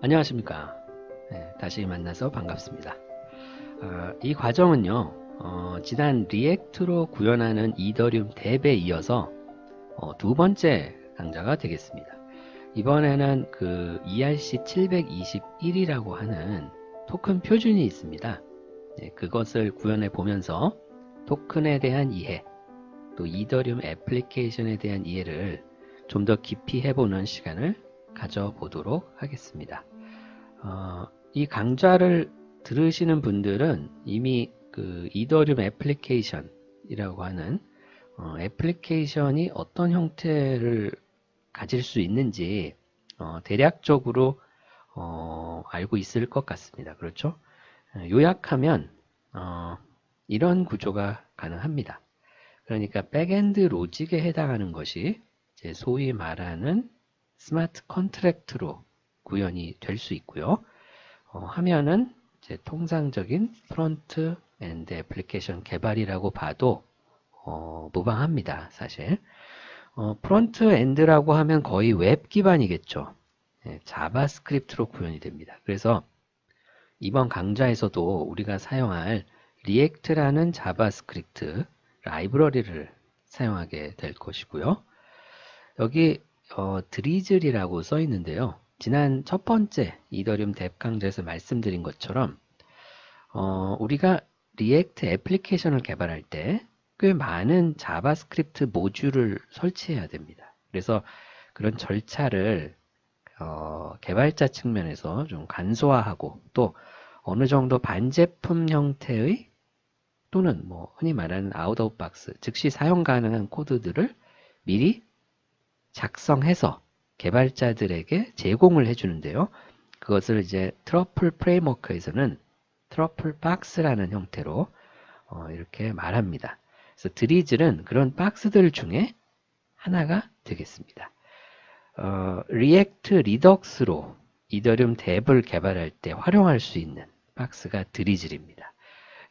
안녕하십니까. 네, 다시 만나서 반갑습니다. 어, 이 과정은요, 어, 지난 리액트로 구현하는 이더리움 탭에 이어서 어, 두 번째 강좌가 되겠습니다. 이번에는 그 ERC721이라고 하는 토큰 표준이 있습니다. 네, 그것을 구현해 보면서 토큰에 대한 이해, 또 이더리움 애플리케이션에 대한 이해를 좀 더 깊이 해보는 시간을 가져보도록 하겠습니다. 어, 이 강좌를 들으시는 분들은 이미 그 이더리움 애플리케이션이라고 하는 어, 애플리케이션이 어떤 형태를 가질 수 있는지 어, 대략적으로 어, 알고 있을 것 같습니다. 그렇죠? 요약하면 어, 이런 구조가 가능합니다. 그러니까 백엔드 로직에 해당하는 것이 소위 말하는 스마트 컨트랙트로 구현이 될 수 있고요. 어, 하면은 통상적인 프론트 엔드 애플리케이션 개발이라고 봐도 어, 무방합니다. 사실 어, 프론트 엔드라고 하면 거의 웹 기반이겠죠. 네, 자바스크립트로 구현이 됩니다. 그래서 이번 강좌에서도 우리가 사용할 리액트라는 자바스크립트 라이브러리를 사용하게 될 것이고요. 여기 어, 드리즐이라고 써 있는데요. 지난 첫 번째 이더리움 뎁 강좌에서 말씀드린 것처럼 어, 우리가 리액트 애플리케이션을 개발할 때 꽤 많은 자바스크립트 모듈을 설치해야 됩니다. 그래서 그런 절차를 어, 개발자 측면에서 좀 간소화하고 또 어느 정도 반제품 형태의 또는 뭐 흔히 말하는 아웃 오브 박스 즉시 사용 가능한 코드들을 미리 작성해서 개발자들에게 제공을 해주는데요. 그것을 이제 트러플 프레임워크에서는 트러플 박스라는 형태로 어, 이렇게 말합니다. 그래서 드리즐은 그런 박스들 중에 하나가 되겠습니다. 어, 리액트 리덕스로 이더리움 탭을 개발할 때 활용할 수 있는 박스가 드리즐입니다.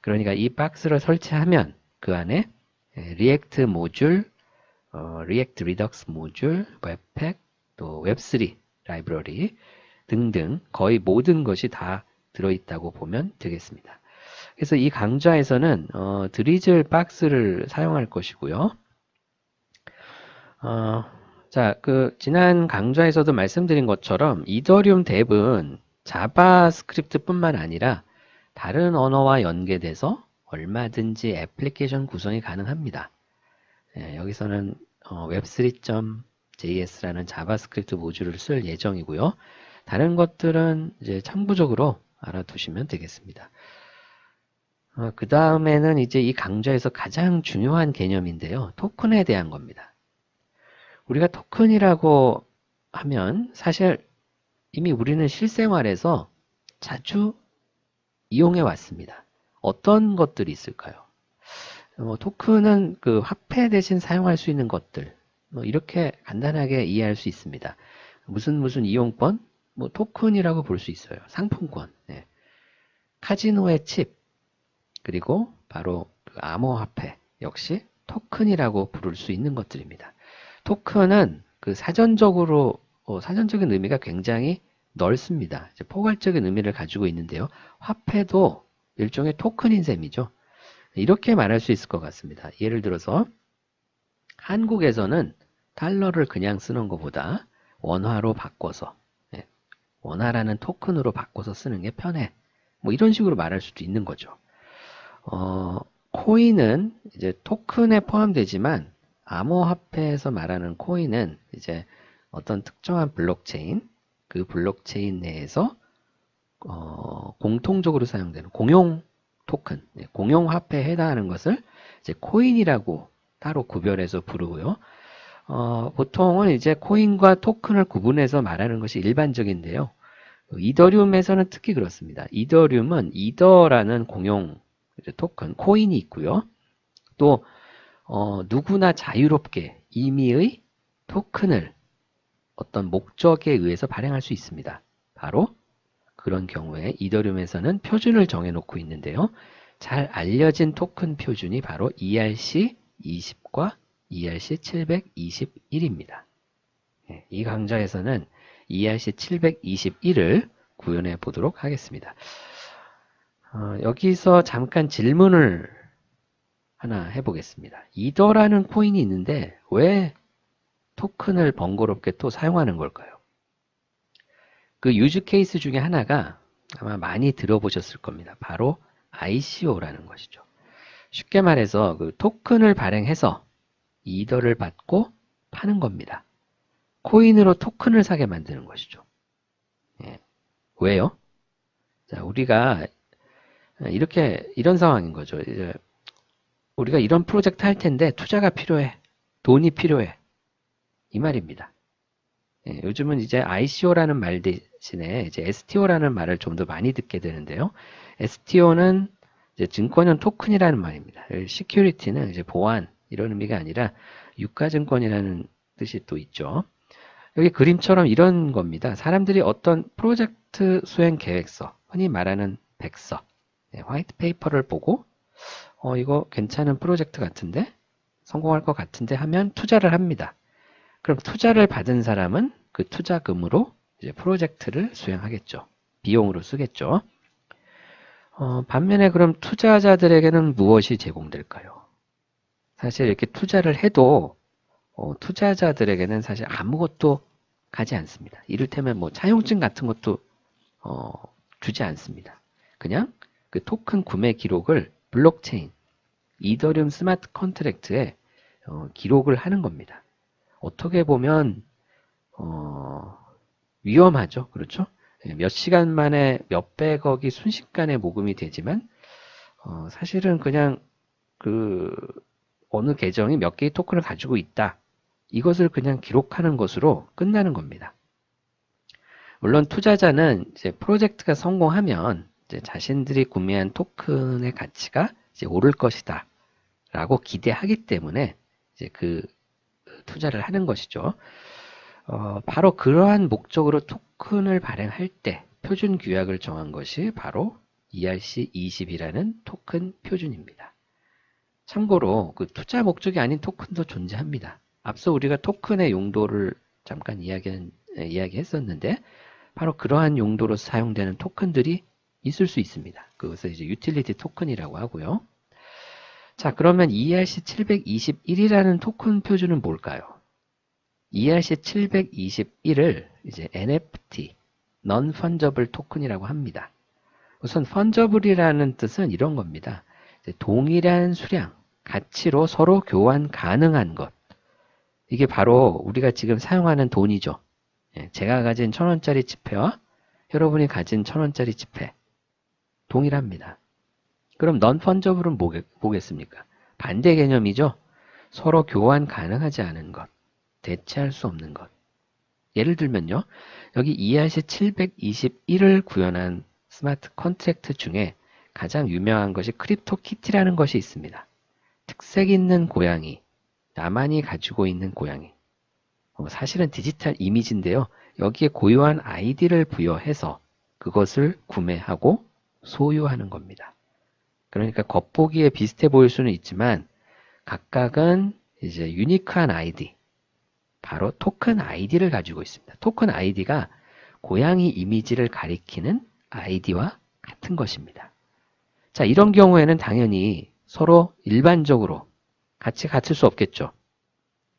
그러니까 이 박스를 설치하면 그 안에 리액트 모듈, 어, 리액트 리덕스 모듈, 웹팩, 또 웹3 라이브러리 등등 거의 모든 것이 다 들어있다고 보면 되겠습니다. 그래서 이 강좌에서는 어, 드리즐 박스를 사용할 것이고요. 어, 자, 그 지난 강좌에서도 말씀드린 것처럼 이더리움 뎁은 자바스크립트뿐만 아니라 다른 언어와 연계돼서 얼마든지 애플리케이션 구성이 가능합니다. 예, 여기서는 어, 웹3. JS라는 자바스크립트 모듈을 쓸 예정이고요. 다른 것들은 이제 참고적으로 알아두시면 되겠습니다. 어, 그 다음에는 이제 이 강좌에서 가장 중요한 개념인데요. 토큰에 대한 겁니다. 우리가 토큰이라고 하면 사실 이미 우리는 실생활에서 자주 이용해 왔습니다. 어떤 것들이 있을까요? 어, 토큰은 그 화폐 대신 사용할 수 있는 것들, 뭐 이렇게 간단하게 이해할 수 있습니다. 무슨 무슨 이용권, 뭐 토큰이라고 볼 수 있어요. 상품권, 네. 카지노의 칩, 그리고 바로 그 암호화폐 역시 토큰이라고 부를 수 있는 것들입니다. 토큰은 그 사전적으로 어, 사전적인 의미가 굉장히 넓습니다. 포괄적인 의미를 가지고 있는데요. 화폐도 일종의 토큰인 셈이죠. 이렇게 말할 수 있을 것 같습니다. 예를 들어서 한국에서는 달러를 그냥 쓰는 것보다 원화로 바꿔서 예, 원화라는 토큰으로 바꿔서 쓰는 게 편해. 뭐 이런 식으로 말할 수도 있는 거죠. 어, 코인은 이제 토큰에 포함되지만 암호화폐에서 말하는 코인은 이제 어떤 특정한 블록체인 그 블록체인 내에서 어, 공통적으로 사용되는 공용 토큰, 예, 공용 화폐에 해당하는 것을 이제 코인이라고 따로 구별해서 부르고요. 어, 보통은 이제 코인과 토큰을 구분해서 말하는 것이 일반적인데요. 이더리움에서는 특히 그렇습니다. 이더리움은 이더라는 공용 토큰, 코인이 있고요. 또 어, 누구나 자유롭게 임의의 토큰을 어떤 목적에 의해서 발행할 수 있습니다. 바로 그런 경우에 이더리움에서는 표준을 정해놓고 있는데요. 잘 알려진 토큰 표준이 바로 ERC 20과 ERC 721입니다. 이 강좌에서는 ERC 721을 구현해 보도록 하겠습니다. 어, 여기서 잠깐 질문을 하나 해보겠습니다. 이더라는 코인이 있는데 왜 토큰을 번거롭게 또 사용하는 걸까요? 그 유즈 케이스 중에 하나가 아마 많이 들어보셨을 겁니다. 바로 ICO라는 것이죠. 쉽게 말해서 그 토큰을 발행해서 이더를 받고 파는 겁니다. 코인으로 토큰을 사게 만드는 것이죠. 예. 왜요? 자, 우리가 이렇게 이런 상황인 거죠. 우리가 이런 프로젝트 할 텐데 투자가 필요해. 돈이 필요해. 이 말입니다. 예, 요즘은 이제 ICO라는 말 대신에 이제 STO라는 말을 좀 더 많이 듣게 되는데요. STO는 이제 증권형 토큰이라는 말입니다. 시큐리티는 이제 보안 이런 의미가 아니라 유가증권이라는 뜻이 또 있죠. 여기 그림처럼 이런 겁니다. 사람들이 어떤 프로젝트 수행 계획서, 흔히 말하는 백서, 네, 화이트 페이퍼를 보고 어, 이거 괜찮은 프로젝트 같은데 성공할 것 같은데 하면 투자를 합니다. 그럼 투자를 받은 사람은 그 투자금으로 이제 프로젝트를 수행하겠죠. 비용으로 쓰겠죠. 어, 반면에 그럼 투자자들에게는 무엇이 제공될까요? 사실 이렇게 투자를 해도 어, 투자자들에게는 사실 아무것도 가지 않습니다. 이를테면 뭐 차용증 같은 것도 어, 주지 않습니다. 그냥 그 토큰 구매 기록을 블록체인, 이더리움 스마트 컨트랙트에 어, 기록을 하는 겁니다. 어떻게 보면 어, 위험하죠. 그렇죠? 예, 몇 시간 만에 몇백억이 순식간에 모금이 되지만 어, 사실은 그냥 그 어느 계정이 몇 개의 토큰을 가지고 있다. 이것을 그냥 기록하는 것으로 끝나는 겁니다. 물론 투자자는 이제 프로젝트가 성공하면 이제 자신들이 구매한 토큰의 가치가 이제 오를 것이다. 라고 기대하기 때문에 이제 그 투자를 하는 것이죠. 어, 바로 그러한 목적으로 토큰을 발행할 때 표준 규약을 정한 것이 바로 ERC20이라는 토큰 표준입니다. 참고로 그 투자 목적이 아닌 토큰도 존재합니다. 앞서 우리가 토큰의 용도를 잠깐 이야기, 이야기했었는데 바로 그러한 용도로 사용되는 토큰들이 있을 수 있습니다. 그것을 이제 유틸리티 토큰이라고 하고요. 자, 그러면 ERC721이라는 토큰 표준은 뭘까요? ERC721을 이제 NFT, Non-Fungible 토큰이라고 합니다. 우선 fungiable이라는 뜻은 이런 겁니다. 동일한 수량, 가치로 서로 교환 가능한 것. 이게 바로 우리가 지금 사용하는 돈이죠. 예, 제가 가진 천원짜리 지폐와 여러분이 가진 천원짜리 지폐. 동일합니다. 그럼 non-fungible은 뭐겠습니까? 반대 개념이죠. 서로 교환 가능하지 않은 것, 대체할 수 없는 것. 예를 들면요. 여기 ERC 721을 구현한 스마트 컨트랙트 중에 가장 유명한 것이 크립토 키티라는 것이 있습니다. 특색 있는 고양이, 나만이 가지고 있는 고양이. 어, 사실은 디지털 이미지인데요. 여기에 고유한 아이디를 부여해서 그것을 구매하고 소유하는 겁니다. 그러니까 겉보기에 비슷해 보일 수는 있지만 각각은 이제 유니크한 아이디, 바로 토큰 아이디를 가지고 있습니다. 토큰 아이디가 고양이 이미지를 가리키는 아이디와 같은 것입니다. 자, 이런 경우에는 당연히 서로 일반적으로 같이 갖출 수 없겠죠.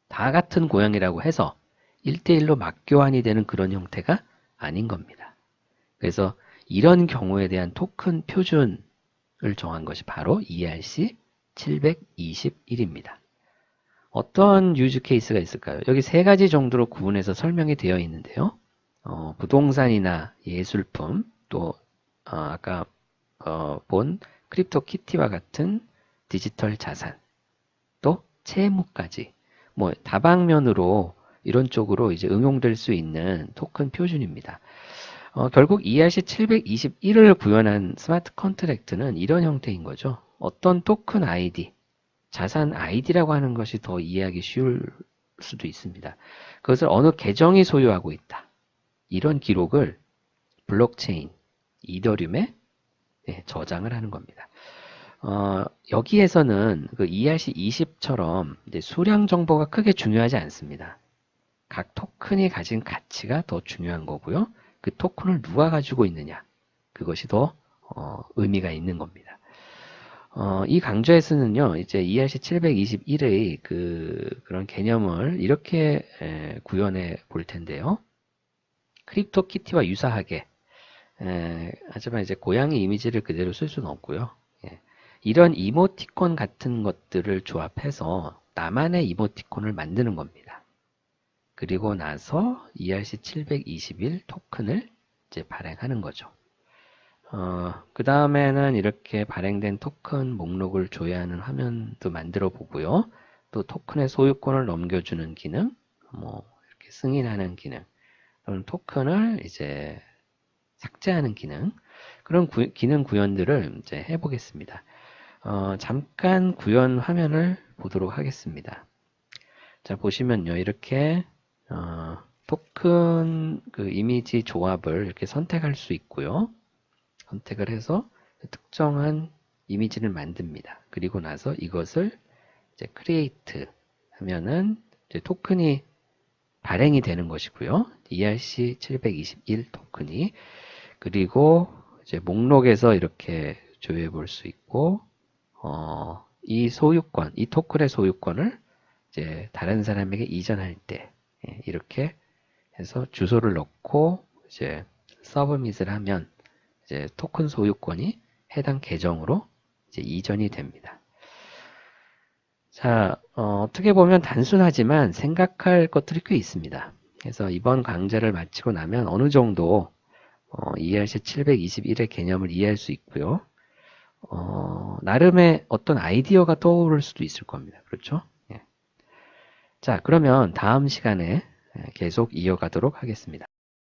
다 같은 고양이라고 해서 1대1로 맞교환이 되는 그런 형태가 아닌 겁니다. 그래서 이런 경우에 대한 토큰 표준 을 정한 것이 바로 ERC 721입니다. 어떤 유즈 케이스가 있을까요? 여기 세 가지 정도로 구분해서 설명이 되어 있는데요. 어, 부동산이나 예술품, 또 어, 아까 어, 본 크립토 키티와 같은 디지털 자산, 또 채무까지 뭐 다방면으로 이런 쪽으로 이제 응용될 수 있는 토큰 표준입니다. 어, 결국 ERC 721을 구현한 스마트 컨트랙트는 이런 형태인 거죠. 어떤 토큰 아이디, 자산 아이디라고 하는 것이 더 이해하기 쉬울 수도 있습니다. 그것을 어느 계정이 소유하고 있다. 이런 기록을 블록체인, 이더리움에 네, 저장을 하는 겁니다. 어, 여기에서는 그 ERC20처럼 수량 정보가 크게 중요하지 않습니다. 각 토큰이 가진 가치가 더 중요한 거고요. 그그 토큰을 누가 가지고 있느냐. 그것이 더 어, 의미가 있는 겁니다. 어, 이 강좌에서는요, 이제 ERC 721의 그, 그런 개념을 이렇게 에, 구현해 볼 텐데요. 크립토 키티와 유사하게, 에, 하지만 이제 고양이 이미지를 그대로 쓸 수는 없고요. 예. 이런 이모티콘 같은 것들을 조합해서 나만의 이모티콘을 만드는 겁니다. 그리고 나서 ERC 721 토큰을 이제 발행하는 거죠. 어, 그 다음에는 이렇게 발행된 토큰 목록을 조회하는 화면도 만들어 보고요. 또 토큰의 소유권을 넘겨주는 기능, 뭐, 이렇게 승인하는 기능, 또는 토큰을 이제 삭제하는 기능, 그런 구- 기능 구현들을 이제 해보겠습니다. 어, 잠깐 구현 화면을 보도록 하겠습니다. 자, 보시면요. 이렇게, 어, 토큰 그 이미지 조합을 이렇게 선택할 수 있고요. 선택을 해서 특정한 이미지를 만듭니다. 그리고 나서 이것을 이제 create 하면은 이제 토큰이 발행이 되는 것이고요. ERC 721 토큰이 그리고 이제 목록에서 이렇게 조회해 볼 수 있고 어, 이 소유권, 이 토큰의 소유권을 이제 다른 사람에게 이전할 때 예, 이렇게 해서 주소를 넣고 이제 서브밋을 하면 이제 토큰 소유권이 해당 계정으로 이제 이전이 됩니다. 자, 어, 떻게 보면 단순하지만 생각할 것들이 꽤 있습니다. 그래서 이번 강좌를 마치고 나면 어느 정도 어, ERC 721의 개념을 이해할 수 있고요. 어, 나름의 어떤 아이디어가 떠오를 수도 있을 겁니다. 그렇죠? 예. 자, 그러면 다음 시간에 계속 이어가도록 하겠습니다.